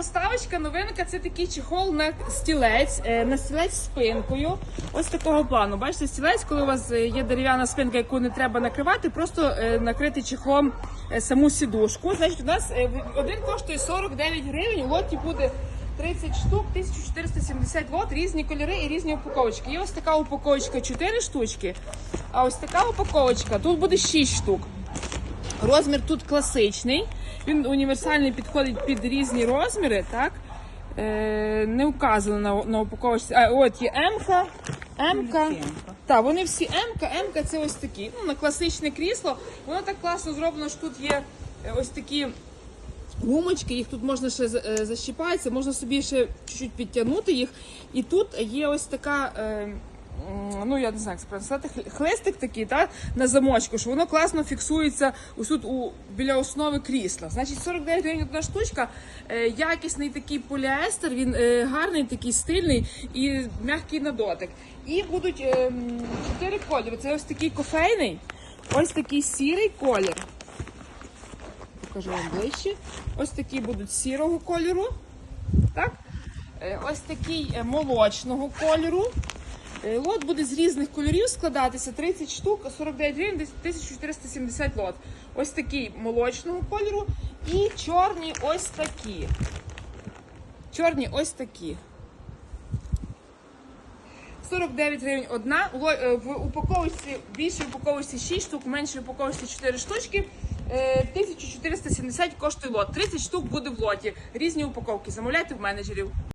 поставочка, новинка це такий чехол на стілець, е, на стілець з спинкою. Ось такого плану. Бачите, стілець, коли у вас е, є дерев'яна спинка, яку не треба накривати, просто е, накрити чехлом е, саму сідушку. Значить, у нас один коштує 49 гривень, у лоті буде 30 штук, 1470 лот, різні кольори і різні упаковочки. Є ось така упаковочка 4 штучки, а ось така упаковочка, тут буде 6 штук. Розмір тут класичний. Він універсальний підходить під різні розміри, так? Е, не вказано на, на упаковочці. А, от є М-ка, М-ка. Так, вони всі М-ка, М-ка це ось такі. Ну, на класичне крісло. Воно так класно зроблено, що тут є е, ось такі гумочки, їх тут можна ще е, защіпатися, можна собі ще чуть-чуть підтягнути їх. І тут є ось така. е, м, Ну, я не знаю, як правильно сказати, хл- хлистик такий, та, на замочку, що воно класно фіксується ось тут у, біля основи крісла. Значить, 49 гривень одна штучка, е, якісний такий поліестер, він е, гарний, такий стильний і м'який на дотик. І будуть е, м, кольори. Це ось такий кофейний, ось такий сірий колір покажу вам ближче. Ось такі будуть сірого кольору. Так? Е, Ось такий е, молочного кольору. Е, Лот буде з різних кольорів складатися 30 штук, 49 гривень, 1470 лот. Ось такий молочного кольору і чорні ось такі. Чорні ось такі. 49 гривень одна. Е, В упаковці більшій упаковці 6 штук, меншій упаковці 4 штучки. Е, 1470 коштує лот. 30 штук буде в лоті. Різні упаковки. Замовляйте в менеджерів.